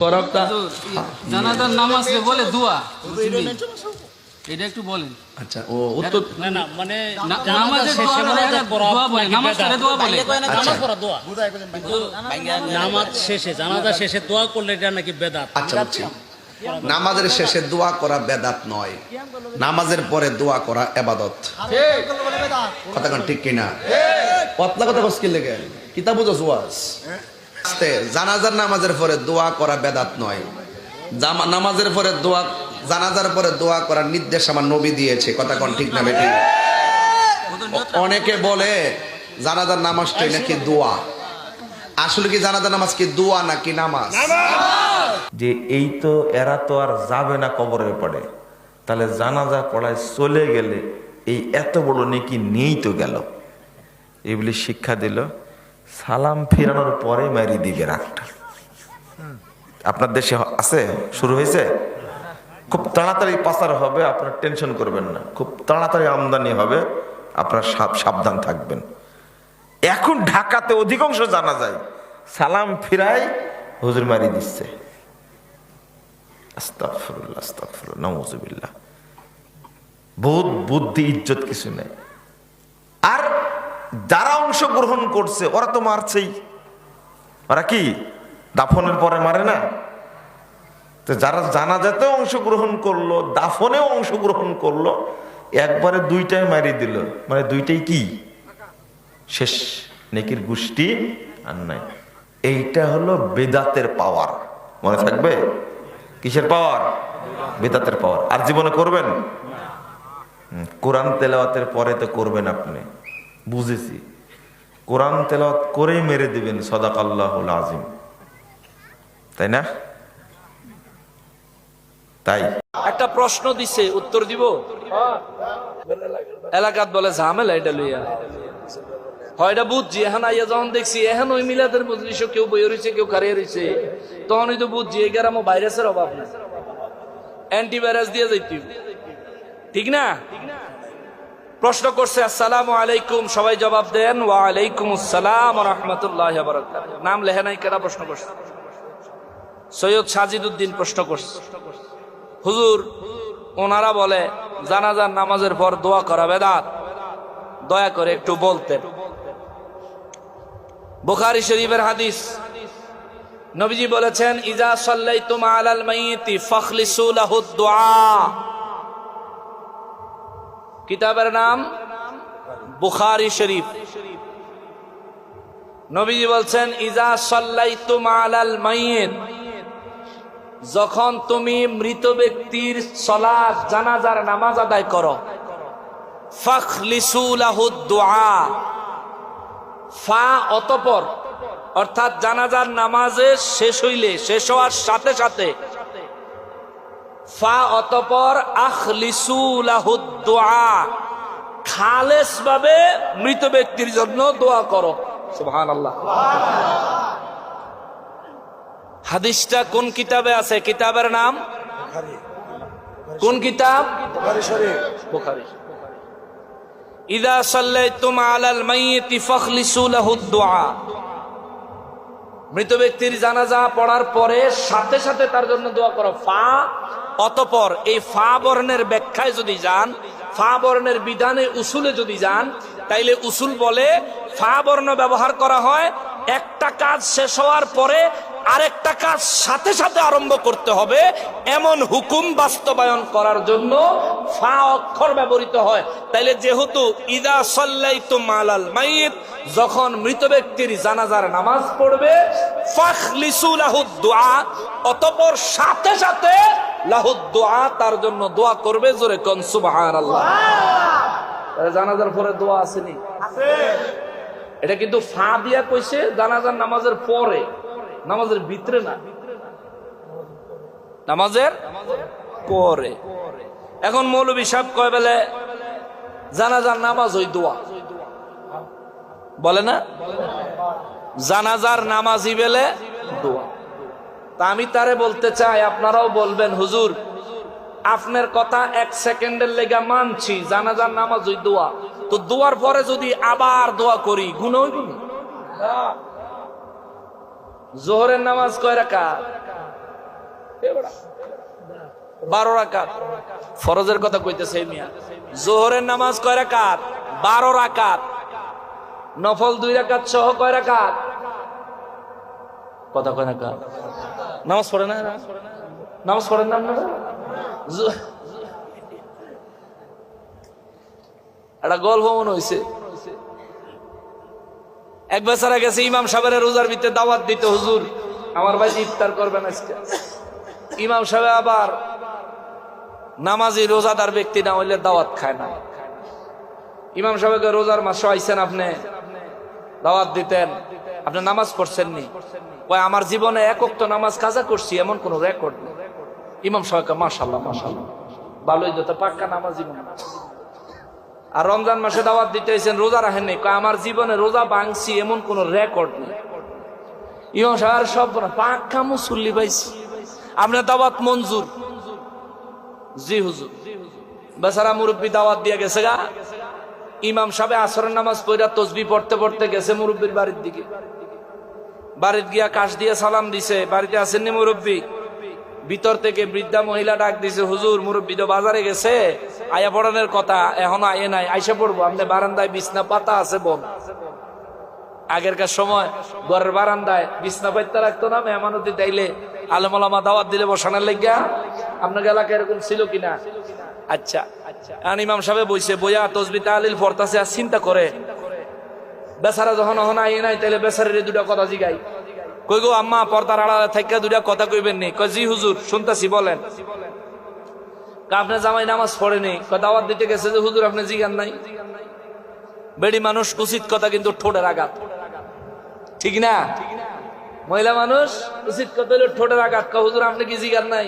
তরফটা জানাজার নামাজ বলে দোয়া এটা একটু বলেন। আচ্ছা ও উত্তর না না মানে নামাজের শেষে দোয়া করা দোয়া বলে, নামাজ বেদাত? দোয়া বলে। নামাজ পড়া দোয়া? নামাজ শেষে জানাজা শেষে দোয়া করলে এটা নাকি বেদাত? আচ্ছা বুঝছি। নামাজের শেষে দোয়া করা বেদাত নয়। নামাজের পরে দোয়া করা এবাদত। কথা ঠিক কিনা? পতলা কথা কস কি লেগে? কিতাব বুঝো ওয়াজ জানাজার নামাজের পরে দোয়া করা বেদাত নয়। নামাজের পরে দোয়া জানাজার পরে দোয়া করার নির্দেশ আমার নবী দিয়েছে। কথা ঠিক না বেটি? অনেকে বলে, জানাজার নামাজটাই নাকি দোয়া। আসলে কি জানাজার নামাজ কি দোয়া নাকি নামাজ? যে এই তো এরা তো আর যাবে না কবরে পড়ে। তাহলে জানাজা পড়ায় চলে গেলে এই এত বড় নেকি নিয়েই তো গেল। এগুলি শিক্ষা দিল। সালাম ফেরানোর পরে মারি দিবে রাগটা। আপনার দেশে আছে? শুরু হয়েছে? খুব তাড়াতাড়ি পাচার হবে, আপনার টেনশন করবেন না। খুব তাড়াতাড়ি আমদানি হবে, আপনার সাবধান থাকবেন। এখন ঢাকাতে অধিকাংশ জানা যায়, সালাম ফিরাই হুজুর মারি দিচ্ছে। বহুত বুদ্ধি, ইজ্জত কিছু নেই। আর যারা অংশগ্রহণ করছে, ওরা তো মারছেই। ওরা কি? দাফনের পরে মারে না? তো যারা জানাজাতেও অংশগ্রহণ করল, দাফনেও অংশগ্রহণ করল, একবারে দুইটাই মারি দিল। মানে দুইটাই কি? শেষ। নেকির গোষ্ঠী আর নাই। এইটা হলো বেদাতের পাওয়ার। মনে থাকবে? কিসের পাওয়ার? বেদাতের পাওয়ার। আর জীবনে করবেন? কোরআন তেলাওয়াতের পরে তো করবেন আপনি। বুঝেছি। কোরআন তেলাওয়াত করেই মেরে দিবেন সদাক আল্লাহুল আজিম তাই না? তাই। একটা প্রশ্ন দিছে, উত্তর দিব? এলাকাত বলে ঝামেলা এটা লইয়া। হয়টা বুঝছি, এখন আইয়া যখন দেখছি, এখন ওই মিলাদের মজলিস কেউ বই রয়েছে কেউ কারিয়ে রয়েছে তখনই তো বুঝছি, এই গ্রামে ভাইরাসের অভাব নেই। অ্যান্টিভাইরাস দিয়ে যাইতি ঠিক না? প্রশ্ন করছে, আসসালামু আলাইকুম। সবাই জবাব দেন ওয়া আলাইকুম আসসালাম রহমতুল্লাহ নাম লেহে নাই কেনা প্রশ্ন করছে? সৈয়দ সাজিদুদ্দিন প্রশ্ন করছে, হুজুর, ওনারা বলে জানাজার নামাজের পর দোয়া করা বেদাত। দয়া করে একটু বলতেন। বুখারী শরীফের হাদিস, নবীজি বলেছেন, ইজা সাল্লাইতুম আলাল মাইয়িতি ফাখলিসু লাহু দুআ কিতাবের নাম বুখারি শরীফ। নবীজি বলছেন, ইজা সাল্লাইতুম আলাল মাইয়িত। যখন তুমি মৃত ব্যক্তির সলাদ জানাজার নামাজ আদায় করো ফা অতপর, অর্থাৎ জানাজার নামাজে শেষ হইলে, শেষ হওয়ার সাথে সাথে ফা অতপর খালেস ভাবে মৃত ব্যক্তির জন্য দোয়া করো। সুবহানাল্লাহ। হাদিসটা কোন কিতাবে আছে? কিতাবের নাম? কোন কিতাব? বুখারী ইদা সাল্লাইতুম আলাল মাইয়িতি ফাখলিসু লাহু দুআ মৃত ব্যক্তির জানাজা পড়ার পরে সাথে সাথে তার জন্য দোয়া করো। ফা, অতপর এই ফা বর্ণের ব্যাখ্যায় যদি যান, ফা বর্ণের বিধানে উসুলে যদি যান, তাইলে উসুল বলে ফা বর্ণ ব্যবহার করা হয়। একটা কাজ শেষ হওয়ার পরে আরেকটা কাজ সাথে সাথে আরম্ভ করতে হবে। এমন হুকুম বাস্তবায়ন করার জন্য ফা অক্ষর ব্যবহৃত হয়। তাইলে যেহেতু ইদা সাল্লাইতু মালাল মাইয়িত যখন মৃত ব্যক্তির জানাজার নামাজ পড়বে দুআ অতঃপর সাথে সাথে লাহু দুআ তার জন্য দোয়া করবে জোরে কোন সুবহানাল্লাহ। তাহলে জানাজার পরে দোয়া আসেনি? এটা কিন্তু ফা দিয়া কইছে জানাজার নামাজের পরে। নামাজের ভিতরে না। নামাজের পরে। এখন মৌলবী সাহেব কয় বেলে, জানাজার নামাজ ওই দোয়া। বলে না? জানাজার নামাজই বেলে দোয়া। তা আমি তারে বলতে চাই, আপনারাও বলবেন, হুজুর, আপনার কথা এক সেকেন্ডের লেগে মানছি, জানাজার নামাজ ওই দোয়া। তো দোয়ার পরে যদি আবার দোয়া করি গুণ হইব না? জোহরের নামাজ কয় রাখা বারো রাকাত। ফরজের কথা কইতেছে মিয়া। জোহরের নামাজ কয় রাকাত? বারো রাকাত। নফল দুই রাকাত সহ কয় রাকাত? কথা কয় রাকাত নামাজ পড়ে না নামাজ পড়েন না আপনারা? একটা গল্প মনে হয়েছে এক বেচারা গেছে ইমাম সাহেবের রোজার ভিতরে দাওয়াত দিতে, হুজুর, আমার ভাই ইফতার করবেন আজকে। ইমাম সাহেব আবার নামাজি রোজাদার ব্যক্তি না হইলে দাওয়াত খায় না। ইমাম সাহেবকে রোজার মাসে আইছেন আপনি, দাওয়াত দিতেন। আপনি নামাজ পড়ছেন নি কয়, আমার জীবনে একক তো নামাজ কাজা করছি, এমন কোন রেকর্ড নেই। ইমাম সাহেবকে মাশাল্লাহ মাশাল্লাহ ভালোই যত পাক্কা নামাজ জীবন আর রমজান মাসে দাওয়াত দিতে হয়েছেন রোজা রাখেন নাই। আমার জীবনে রোজা বাংছি এমন কোন রেকর্ড নেই। ইমাম সাহেব, সব পাক্কা মুসল্লি পাইছি। আপনার দাওয়াত মঞ্জুর। জি হুজুর। বেচারা মুরব্বী দাওয়াত দিয়ে গেছে গা। ইমাম সাহেব আসরের নামাজ পড়া তসবি পড়তে পড়তে গেছে মুরব্বীর বাড়ির দিকে। বাড়ির গিয়া কাশ দিয়ে সালাম দিছে, বাড়িতে আসেননি মুরব্বী। ভিতর থেকে বৃদ্ধা মহিলা ডাক দিছে, হুজুর, মুরব্বী তো বাজারে গেছে। আয়া পড়ানোর কথা, এখনও আয়ে নাই। আইসা পড়ব আপনি বারান্দায় বিছনা পাতা আছে বোন। আগেরকার সময় ঘরের বারান্দায় বিছনা পাইতে রাখতো না, মেহমানতি তাইলে আলমালামা দাওয়াত দিলে বসানোর লেগা আপনার এলাকায় এরকম ছিল কিনা? আচ্ছা আর ইমাম সাহেব বইছে, বইয়া তসবি তালিল ফরতাছে আর চিন্তা করে। বেচারা যখন হন আই নাই, তাইলে বেচারের দুটা কথা জিগাই কই গো আম্মা পর্দার আড়ালে থেকে দুটা কথা কইবেন নি? কই জি হুজুর শুনতাছি বলেন। কয়, আপনার জামাই নামাজ পড়েনি কয় দাওয়াত দিতে গেছে যে হুজুর আপনি জিগান নাই? বেড়ি মানুষ উচিত কথা কিন্তু ঠোঁটের আঘাত। ঠিক না? মহিলা মানুষ উচিত কথা হলো ঠোঁটের আঘাত। কয় হুজুর আপনি কি জিগান নাই?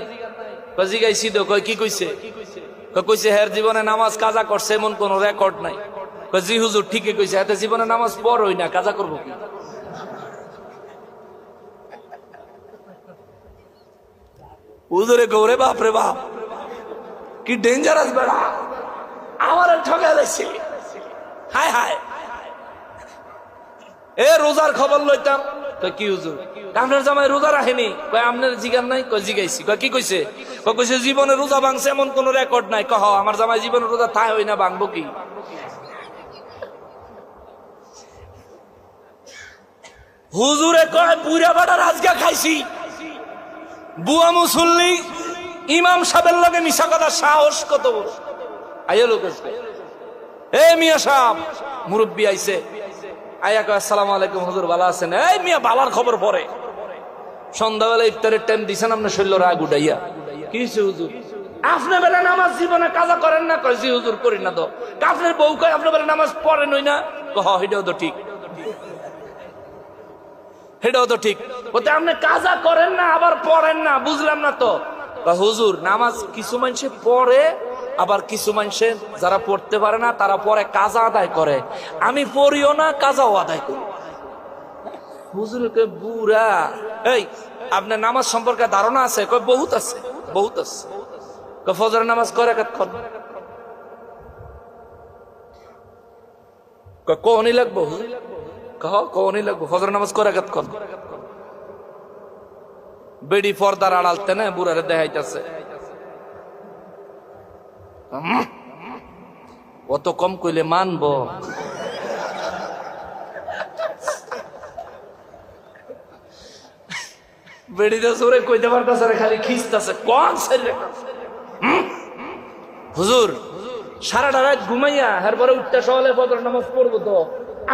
কয় জিগাইছি তো কয় কি কইছে? কয় কইছে হের জীবনে নামাজ কাজা করছে এমন কোন রেকর্ড নাই। কয় জি হুজুর ঠিকই কইছে এতে জীবনে নামাজ পড়ই না কাজা করব কি? হুজুরে গৌরে বাপ রে বাপ, কি ডেঞ্জারাস বেড়া। আমার ঠকা দিচ্ছে হায় হায়। এ রোজার খবর লইতাম। কি হুজুর? আপনার জামাই রোজা রাখেনি? কয়, আপনার জিগান নাই? কয়, জিগাইছি। কয়, কি কইছে? কয়, কইছে, জীবনে রোজা ভাঙছে এমন কোন রেকর্ড নাই। কহ, আমার জামাই জীবনে রোজা থাই হই না, ভাঙবো কি? হুজুরে কয় বুড়া বাটার আজকে খাইছি। বুয়া মুসল্লি, ইমাম সাহেবের লগে মিশা কথা সাহস কত আইয়া লোক এ মিয়া সাহেব, মুরব্বী আইছে। আয়া কয়, আসসালামু আলাইকুম, হুজুর ভালো আছেন? এই মিয়া বাবার খবর পরে সন্ধ্যাবেলা ইফতারের টাইম দিছেন আপনার শৈল রাগ উঠাইয়া। কি হইছে হুজুর? আপনি বেলা নামাজ জীবনে কাজা করেন না? কয়, জি হুজুর, করি না তো। আপনার বউ কয় আপনার বেলা নামাজ পড়েন হই না কহ এটাও তো ঠিক। এটাও তো ঠিক। বলতে আপনি কাজা করেন না, আবার পড়েন না, বুঝলাম না তো। হুজুর, নামাজ কিছু মানুষে পড়ে, আবার কিছু মানুষে যারা পড়তে পারে না, তারা পরে কাজা আদায় করে। আমি পড়িও না, কাজাও আদায় করি হুজুর কয় বুড়া। এই, আপনার নামাজ সম্পর্কে ধারণা আছে? কয় বহুত আছে বহুত আছে। কয় ফজরের নামাজ করে কতক্ষণ কয় লাগবো, হুজুর? কহ লাগবো? ফজর নামাজ করে বেডি পর্দার আড়ালতে না অত কম কইলে মানবো। বেড়িতে সরে কইতে পারতাছে খালি খিস্তাছে, কোন শরীরে হুজুর, সারাটা রাত ঘুমাইয়া এরপরে উঠতে সকালে ফজর নামাজ পড়ব তো।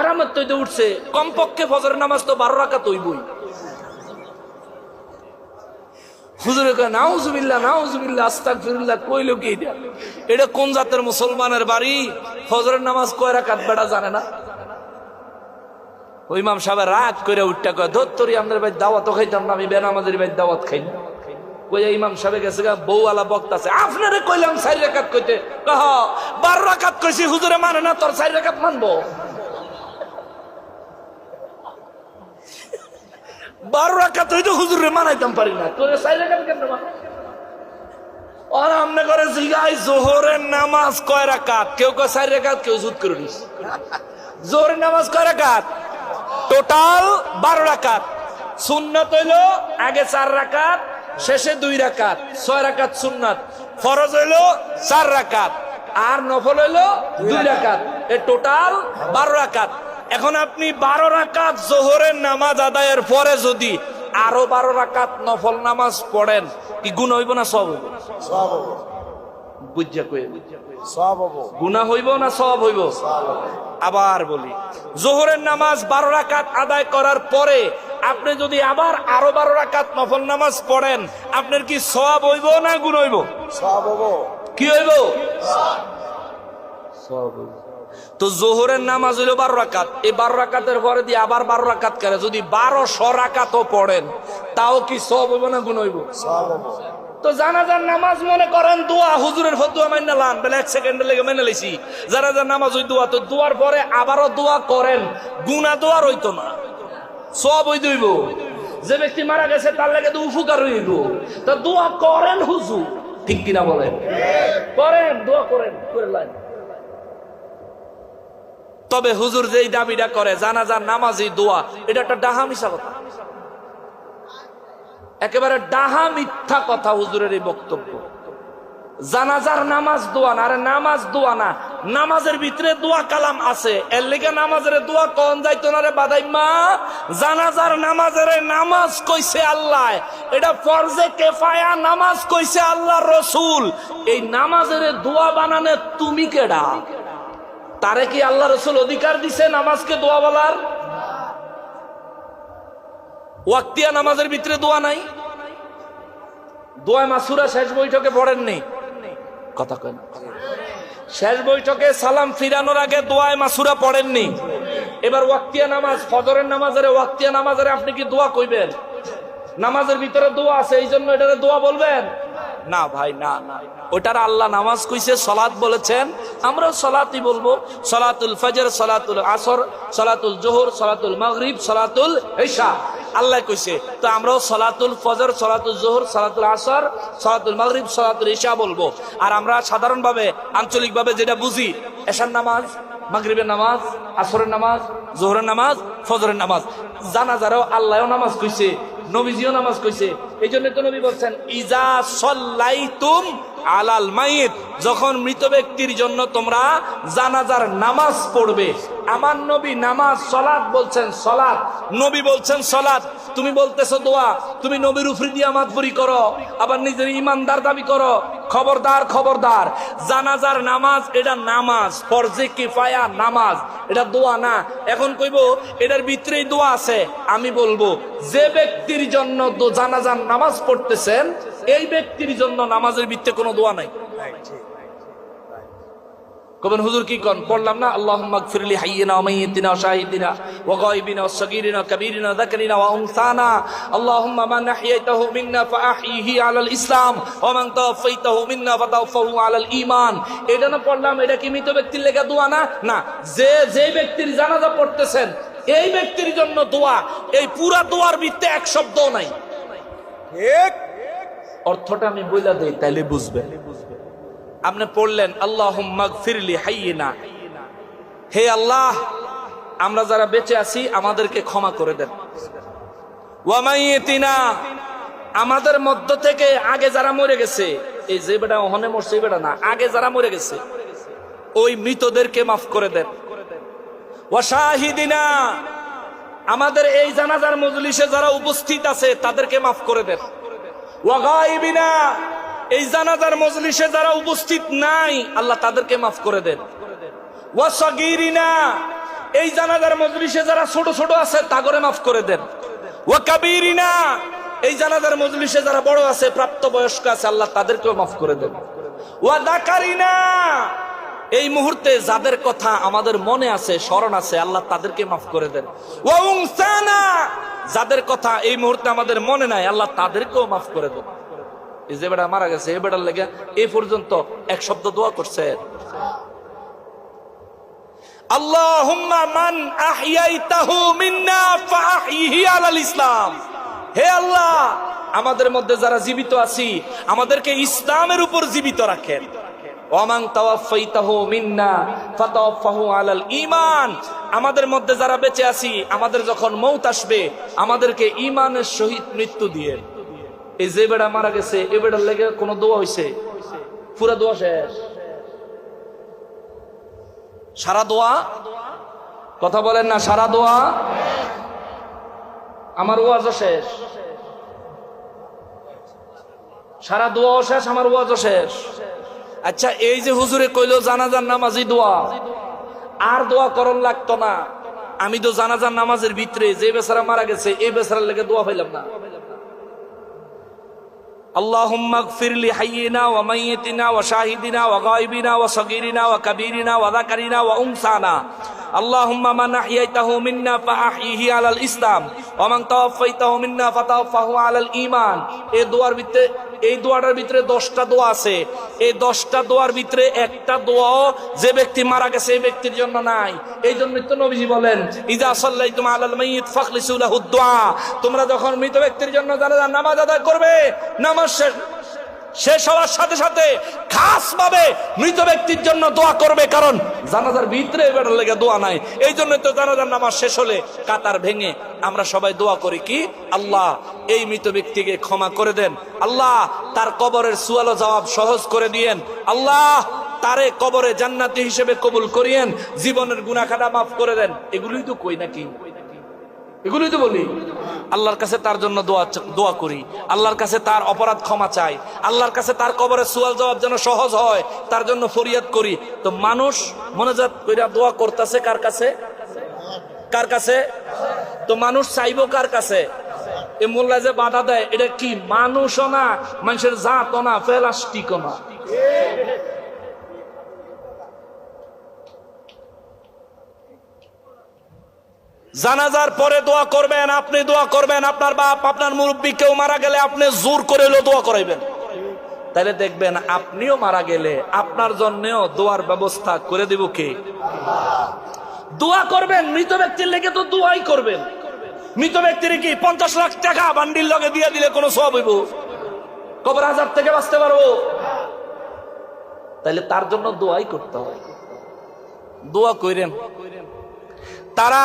আরামের তো উঠছে, কমপক্ষে ফজর নামাজ তো বারো রাখা তৈবই হুজুরে কয়, নাউজুবিল্লাহ নাউজুবিল্লাহ, আস্তাগফিরুল্লাহ কইলো কি এটা? কোন জাতের মুসলমানের বাড়ি? ফজরের নামাজ কয় রাকাত বেড়া জানে না। ওই সাহেব রাগ করে উঠটা কয় আমাদের ভাই দাওয়াত খাইতাম না, আমি বেনামাজের ভাই দাওয়াত খাই না। কই ইমাম সাহেব গেছে গা আলা বক্তাছে আপনারে কইলাম চারি রাকাত কইতে। কহ বারো রাকাত কইছি, হুজুরে মানে না, তোর চারি রাকাত মানবো? বারো রাকাত হইতো হুজুরে মানাইতাম পারি না। তোর টোটাল বারো আগে চার শেষে দুই রাকাত ছয় রাকাত সুন্নাত। ফরজ হইল চার রাকাত আর নফল হইল দুই রাকাত এ টোটাল বারো রাকাত এখন আপনি বারো রাকাত জোহরের নামাজ আদায়ের পরে যদি আরও বারো রাকাত নফল নামাজ পড়েন কি গুণ হইব না সব হইব? বুঝা কয়ে গুণা হইব না সব হইব? আবার বলি জোহরের নামাজ বারো রাকাত আদায় করার পরে আপনি যদি আবার আরও বারো রাকাত নফল নামাজ পড়েন আপনার কি সব হইব না গুণ হইব? কি হইব? সব হইব। তো জোহরের নামাজ হইল বারো রাকাত। এই বারো রাকাতের পরে দিয়ে আবার বারো রাকাত করে। যদি বারোশো রাকাতও পড়েন তাও কি সব হইব না গুণ হইব? তো জানাজার নামাজ মনে করেন দোয়া হুজুরের ফতুয়া মাইনা লান। বেলা এক সেকেন্ডের লেগে মেনে লাইছি। জানাজার নামাজ ওই দোয়া তো দোয়ার পরে আবারও দোয়া করেন গুনা দোয়ার হইতো না। সব ওই দইব যে ব্যক্তি মারা গেছে তার লাগে তো উপকার হইব। তা দোয়া করেন হুজুর। ঠিক কিনা বলেন? করেন দোয়া করেন করে লাইন। তবে হুজুর যেই দাবিটা করে, জানাজার নামাজি দোয়া, এটা একটা ডাহা মিশা কথা। একেবারে ডাহা মিথ্যা কথা হুজুরের এই বক্তব্য। জানাজার নামাজ দোয়া না, আরে নামাজ দোয়া না, নামাজের ভিতরে দোয়া কালাম আছে, এর লেগে নামাজের দোয়া কন যাইতো না রে বাদাইমা জানাজার নামাজের নামাজ কইছে আল্লাহ, এটা ফরজে কেফায়া নামাজ কইছে আল্লাহ রসুল, এই নামাজের দোয়া বানানে তুমি কেডা? তারে কি আল্লাহ রসুল অধিকার দিছে নামাজকে দোয়া বলার? ওয়াক্তিয়া নামাজের ভিতরে দোয়া নাই? দোয়া মাসুরা শেষ বৈঠকে পড়েননি কথা কেন শেষ বৈঠকে সালাম ফিরানোর আগে দোয়ায় মাসুরা পড়েননি এবার ওয়াক্তিয়া নামাজ, ফজরের নামাজের ওয়াক্তিয়া নামাজের আপনি কি দোয়া কইবেন? নামাজের ভিতরে দোয়া আছে এই জন্য এটারে দোয়া বলবেন? না ভাই, না। ওটার আল্লাহ নামাজ কইছে, সলাৎ বলেছেন। আমরাও সলাতই বলব। সলাতুল ফজর, সলাতুল আসর, সলাতুল জোহর, সলাতুল মাগরিব, সলাতুল ঈশা। আল্লাহ কইছে, তো আমরাও সলাতুল ফজর, সলাতুল জোহর, সলাতুল আসর, সলাতুল মাগরিব, সলাতুল ঈশা বলব। আর আমরা সাধারণভাবে, আঞ্চলিকভাবে যেটা বুঝি, এশার নামাজ, মাগরিবের নামাজ, আসরের নামাজ, জোহরের নামাজ, ফজরের নামাজ। জানা জানাজারও আল্লাহও নামাজ কইছে নবীজিও নামাজ কইছে। এই জন্য তো নবী বলছেন, ইজা সল্লাই তুম আলাল মাইত। যখন মৃত ব্যক্তির জন্য তোমরা জানাজার নামাজ পড়বে। আমার নবী নামাজ সলাদ বলছেন সলাদ নবী বলছেন সলাদ তুমি বলতেছো দোয়া, তুমি নবীর উফরি দিয়ে মাতবরি করো, আবার নিজের ইমানদার দাবি করো। খবরদার খবরদার। জানাজার নামাজ, এটা নামাজ। ফরজে কিফায়া, নামাজ। এটা দোয়া না। এখন কইব, এটার ভিতরেই দোয়া আছে। আমি বলব, যে ব্যক্তির জন্য জানাজার নামাজ পড়তেছেন, এই ব্যক্তির জন্য নামাজের ভিত্তে কোনো দোয়া নাই। কবেন হুজুর কি কন? পড়লাম না আল্লাহ মাগফিরলি হাইয়িনা মাইয়িতিনা শাহিদিনা ওয়া গায়বিনা ওয়া সগীরিনা কাবীরিনা যাকারিনা ওয়া উনসানা। আল্লাহুম্মা মান আহইয়াইতাহু মিন্না ফাআহইহি আলাল ইসলাম ওয়া মান তাওয়াফাইতাহু মিন্না ফাতাওফাহু আলাল ঈমান। এটা না পড়লাম এটা কি মৃত ব্যক্তির লেগে দোয়া না? না যে যে ব্যক্তির জানাজা পড়তেছেন এই ব্যক্তির জন্য দোয়া। এই পুরা দোয়ার ভিত্তে এক শব্দও নাই। অর্থটা আমি বইলা দেই তাইলে বুঝবেন। আপনি পড়লেন আল্লাহ ফিরলি হাইয়িনা। হে আল্লাহ, আমরা যারা বেঁচে আছি, আমাদেরকে ক্ষমা করে দেন। ওয়ামাইয়েতিনা আমাদের মধ্য থেকে আগে যারা মরে গেছে, এই যে বেটা ওহনে মরছে বেটা না, আগে যারা মরে গেছে, ওই মৃতদেরকে মাফ করে দেন। ওয়াশাহিদিনা আমাদের এই জানাজার মজলিসে যারা উপস্থিত আছে, তাদেরকে মাফ করে দেন। ওয়াগাইবিনা এই জানাজার মজলিসে যারা উপস্থিত নাই, আল্লাহ তাদেরকে মাফ করে দেন। এই জানাজার মজলিসে যারা ছোট ছোট আছে, তাগরে মাফ করে দেন। ওয়া কাবিরিনা এই জানাজার মজলিসে যারা বড় আছে প্রাপ্ত বয়স্ক আছে, আল্লাহ তাদেরকেও মাফ করে দেন। ওয়া দাকারিনা এই মুহূর্তে যাদের কথা আমাদের মনে আছে, স্মরণ আছে, আল্লাহ তাদেরকে মাফ করে দেন। ওয়া উনসানা যাদের কথা এই মুহূর্তে আমাদের মনে নাই, আল্লাহ তাদেরকেও মাফ করে দেন। যে মারা গেছে, এই বেটার লেগে এই পর্যন্ত এক শব্দ দোয়া করছে। আমাদের মধ্যে যারা জীবিত আছি, আমাদেরকে ইসলামের উপর জীবিত রাখেন। আমাদের মধ্যে যারা বেঁচে আছি, আমাদের যখন মৌত আসবে, আমাদেরকে ঈমানের সহিত মৃত্যু দিয়ে। এই যে বেড়া মারা গেছে, এ বেড়ার লেগে কোনো দোয়া হয়েছে পুরা দোয়া শেষ। সারা দোয়া? কথা বলেন না, সারা দোয়া? আমার ওয়াজও শেষ। সারা দোয়াও শেষ, আমার ওয়াজও শেষ। আচ্ছা এই যে হুজুরে কইলো জানাজার নামাজি দোয়া। আর দোয়া করণ লাগতো না। আমি তো জানাজার নামাজের ভিতরে যে বেচারা মারা গেছে, এই বেচারার লেগে দোয়া পাইলাম না। اللهم اغفر لحينا وميتنا وشاهدنا وغائبنا وصغيرنا وكبيرنا وذكرنا আল্লাহুম্মা মান আহিয়াইতাহু মিন্না ফাআহইহি আলাল ইসলাম ওয়া মান তাওয়াফাইতাহু মিন্না ফাতাওয়াফাহু আলাল ঈমান। এই দোয়ার ভিতরে, এই দোয়াটার ভিতরে দশটা দোয়া আছে। এই দশটা দোয়ার ভিতরে একটা দোয়াও যে ব্যক্তি মারা গেছে এই ব্যক্তির জন্য নাই। এই জন্য তো নবীজি বলেন, ইজা সাল্লাই তোমা আলাল মাইয়িত ফাখলিসুলাহু দোয়া। তোমরা যখন মৃত ব্যক্তির জন্য জানাজা, নামাজ আদায় করবে, নামাজ শেষ শেষ হওয়ার সাথে সাথে খাস ভাবে মৃত ব্যক্তির জন্য দোয়া করবে, কারণ জানাজার ভিতরে এবার লেগে দোয়া নাই। এই জন্য তো জানাজার নামাজ শেষ হলে কাতার ভেঙে আমরা সবাই দোয়া করি কি? আল্লাহ, এই মৃত ব্যক্তিকে ক্ষমা করে দেন। আল্লাহ, তার কবরের সুয়ালো জবাব সহজ করে দিয়েন। আল্লাহ, তারে কবরে জান্নাতি হিসেবে কবুল করিয়েন। জীবনের গুনাখাটা মাফ করে দেন। এগুলোই তো কই নাকি? এগুলোই তো বলি। আল্লাহর কাছে তার জন্য দোয়া দোয়া করি। আল্লাহর কাছে তার অপরাধ ক্ষমা চাই। আল্লাহর কাছে তার কবরে সুয়াল জবাব যেন সহজ হয়, তার জন্য ফরিয়াদ করি। তো মানুষ মনোজাত কইরা দোয়া করতেছে কার কাছে? কার কাছে? তো মানুষ চাইব কার কাছে? এ মোল্লা যে বাধা দেয়, এটা কি? মানুষও না, মানুষের জাতও না প্লাস্টিকও না। জানাজার পরে দোয়া করবেন, আপনি দোয়া করবেন, আপনার বাপ, আপনার মুরব্বী, কেউ মারা গেলে আপনি জোর করে দোয়া করাইবেন। তাহলে দেখবেন আপনিও মারা গেলে আপনার জন্যও দোয়ার ব্যবস্থা করে দিব কে? দোয়া করবেন, মৃত ব্যক্তির লেগে তো দোয়াই করবেন। মৃত ব্যক্তির কি পঞ্চাশ লাখ টাকা বান্ডিল লগে দিয়ে দিলে কোনো সব হইব? কবর হাজার থেকে বাঁচতে পারব? তাহলে তার জন্য দোয়াই করতে হয় দোয়া কইরেন। তারা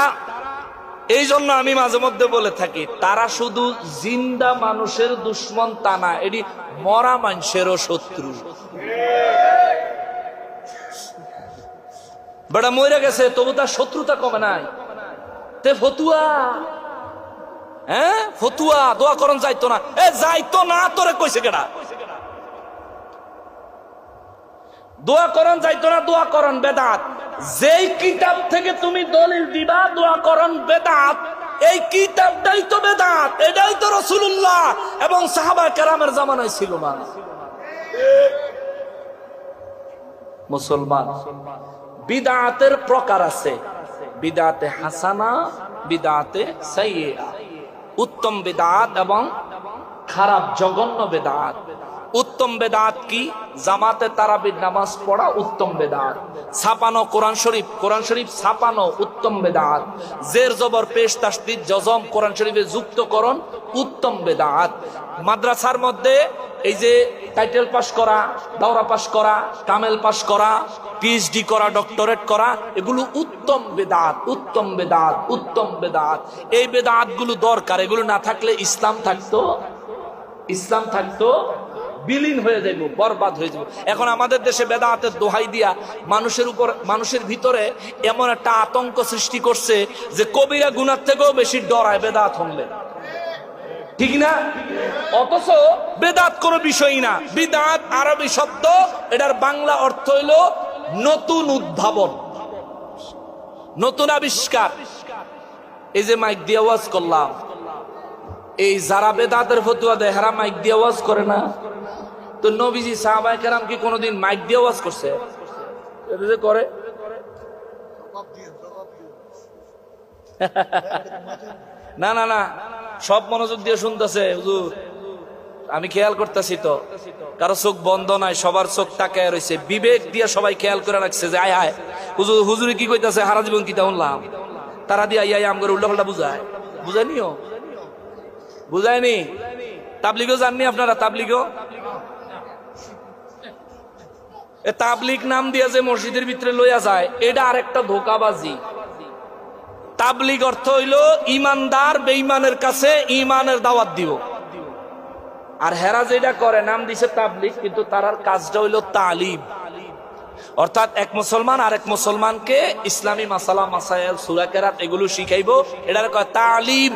এই জন্য আমি মাঝে মধ্যে বলে থাকি, তারা শুধু জিন্দা মানুষের দুশ্মন তা না, এটি মরা মানুষেরও শত্রু। বেড়া মরে গেছে, তবু তার শত্রুতা কমে নাই। তে ফতুয়া। হ্যাঁ? ফতুয়া, দোয়া করন, যাইতো না। এ, যাইতো না, তোরে কইছে কেডা? দোয়া করন, যাইতো না, দোয়া করন, বেদাত। যেই কিতাব থেকে তুমি দলিল দিবা, দোয়া করন, বেদাত। এই কিতাবটাই তো বেদাত, এটাই তো রসুল্লাহ এবং সাহাবা কেরামের জামানায় ছিল না মুসলমান। বিদাতের প্রকার আছে। বিদাতে হাসানা, বিদাতে উত্তম বেদাত এবং খারাপ, জঘন্য বেদাত। উত্তম বেদাত কি? জামাতে তারাবির নামাজ পড়া উত্তম বেদাত। ছাপানো কোরআন শরীফ কোরআন শরীফ ছাপানো উত্তম বেদাত। জের জবর, পেশ তাসদিদ জজম, কোরআন শরীফে যুক্তকরণ উত্তম বেদাত। মাদ্রাসার মধ্যে এই যে টাইটেল পাস করা, দাওরা পাস করা, কামেল পাস করা, পিএইচডি করা, ডক্টরেট করা, এগুলো উত্তম বেদাত উত্তম বেদাত উত্তম বেদাত। এই বেদাতগুলো দরকার, এগুলো না থাকলে ইসলাম থাকতো? ইসলাম থাকতো? বিলীন হয়ে যাইব, বরবাদ হয়ে যাব এখন আমাদের দেশে বেদাতের দোহাই দিয়া মানুষের উপর, মানুষের ভিতরে এমন একটা আতঙ্ক সৃষ্টি করছে যে কবিরা গুনার থেকেও বেশি ডরায় বেদাত হলে। ঠিক না? অথচ বেদাত কোনো বিষয় না। বিদাত আরবি শব্দ, এটার বাংলা অর্থ হইল নতুন উদ্ভাবন। নতুন আবিষ্কার। এই যে মাইক দিয়ে আওয়াজ করলাম। এই যারা বেদাতের ফতুয়া দেয়, হারা মাইক দিয়ে আওয়াজ করে না। তো নবীজি সাহাবাই কেরাম কি কোনোদিন মাইক দিয়ে আওয়াজ করছে? করে। না না না। সব মনোযোগ দিয়ে শুনতেছে, হুজুর। আমি খেয়াল করতেছি তো। কারও চোখ বন্ধ নাই, সবার চোখ তাকায় রয়েছে বিবেক দিয়ে সবাই খেয়াল করে রাখছে যে, আয় আয়। হুজুর, হুজুরে কি কইতাছে? হারা জীবন কি তা উনলাম তারা দিয়ে আই আম করে উল্টা পাল্টা বুঝায় বুঝায়নিও বুঝায়নি? তাবলিগও জাননি আপনারা? তাবলিগও? তাবলিক নাম দিয়ে যে মসজিদের ভিতরে লইয়া যায়, এটা আরেকটা ধোকাবাজি। তাবলিগ অর্থ হইল ইমানদার বেঈমানের কাছে ইমানের দাওয়াত দিব। আর হেরা যেটা করে, নাম দিছে তাবলিক কিন্তু তারার কাজটা হইল তালিম। অর্থাৎ এক মুসলমান আর এক মুসলমানকে ইসলামী মাসালা মাসাইল সুরাকেরাত এগুলো শিখাইবো, এটার কয় তালিম।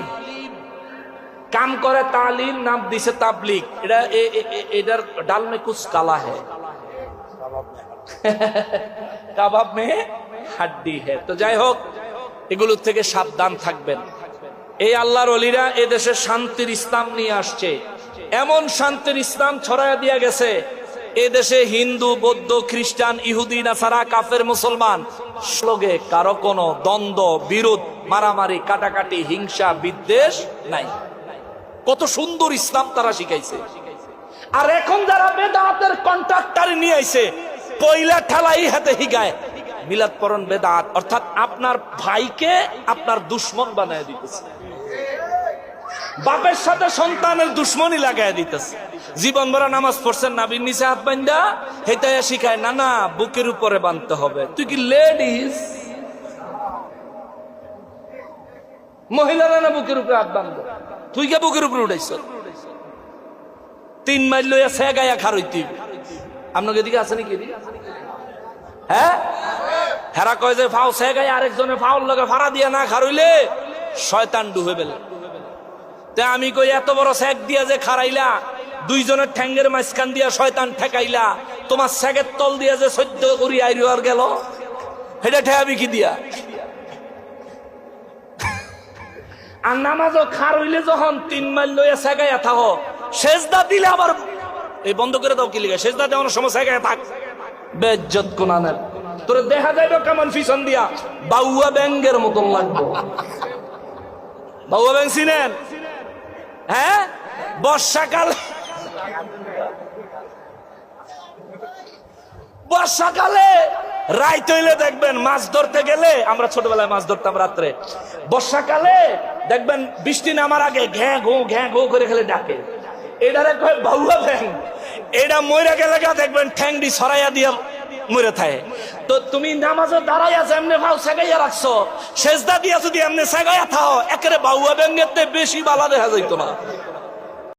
কাম করে তালিম নাম দিছে তাবলিক এটা এটার ডাল মে কালা হ্যায় কাবাব মে হাড্ডি হ্যাঁ তো যাই হোক, এগুলোর থেকে সাবধান থাকবেন। এই আল্লাহর অলিরা এ দেশে শান্তির ইসলাম নিয়ে আসছে। এমন শান্তির ইসলাম ছড়াইয়া দিয়া গেছে, এ দেশে হিন্দু, বৌদ্ধ, খ্রিস্টান, ইহুদি, নাসারা, কাফের, মুসলমান শ্লোকে কারও কোনো দ্বন্দ্ব, বিরোধ, মারামারি, কাটাকাটি, হিংসা, বিদ্বেষ নাই। কত সুন্দর ইসলাম তারা শিখাইছে। আর এখন যারা বেদাতের কন্ট্রাক্টারে নিয়ে আইছে, পয়লা ঠেলাই হাতে হিগায়। মিলাদ পরন বেদাত, অর্থাৎ আপনার ভাইকে আপনার দুশ্মন বানায় দিতেছে। বাপের সাথে সন্তানের দুশ্মনী লাগাই দিতেছে। জীবন ভরা নামাজ পড়ছেন নাবির নিচে হাত বান্ধা হেতাইয়া শিখায় না না বুকের উপরে বাঁধতে হবে। তুই কি লেডিস? মহিলারা না বুকের উপরে হাত বাঁধবো? তুই কে বুকের উপরে উঠাইছ। তিন মাইল লইয়া সে গায়া খারইতি আপনাকে এদিকে আছে নাকি? হ্যাঁ? হেরা কয় যে ফাও, সে গায়ে আরেকজনের ফাউল লগে ভাড়া দিয়ে না খারইলে শয়তান ডুবে বেলে। তে আমি কই এত বড় স্যাক দিয়া যে খারাইলা, দুইজনের ঠ্যাঙ্গের মাঝখান দিয়া শয়তান ঠেকাইলা, তোমার স্যাকের তল দিয়া যে সদ্য করি আইরিয়ার গেল এটা ঠেয়াবি কি দিয়া? আর নামাজও খার হইলে যখন তিন মাইল লইয়া সেগাইয়া থাকো, সেজদা দিলে আবার এই বন্ধ করে দাও কি লিখে সেজদা দেওয়ার সময় সেগাইয়া থাক। বেজ্জত কোনানের। তোরে দেখা যাইবে কেমন ফিসন দিয়া? বাউয়া ব্যাঙ্গের মতন লাগবে। বাউয়া ব্যাংক চিনেন? হ্যাঁ? বর্ষাকাল বর্ষাকালে রাইত হইলে দেখবেন মাছ ধরতে গেলে, আমরা ছোটবেলায় মাছ ধরতাম রাত্রে, বর্ষাকালে দেখবেন বৃষ্টি নামার আগে ঘ্যাঁ ঘো ঘ্যাঁ ঘো করে খেলে ডাকে। এটারে কয় বাউয়া ব্যাং এটা মইরা গেলে দেখবেন ঠ্যাংডি সরাইয়া দিয়া মরে থাকে। তো তুমি নামাজে দাঁড়াই আছে এমনি ভাও সেগাইয়া রাখছো, সেজদা দিয়া যদি এমনি সেগাইয়া থাও, একেবারে বাউয়া ব্যাঙ্গের বেশি বালা দেখা যাইতো না।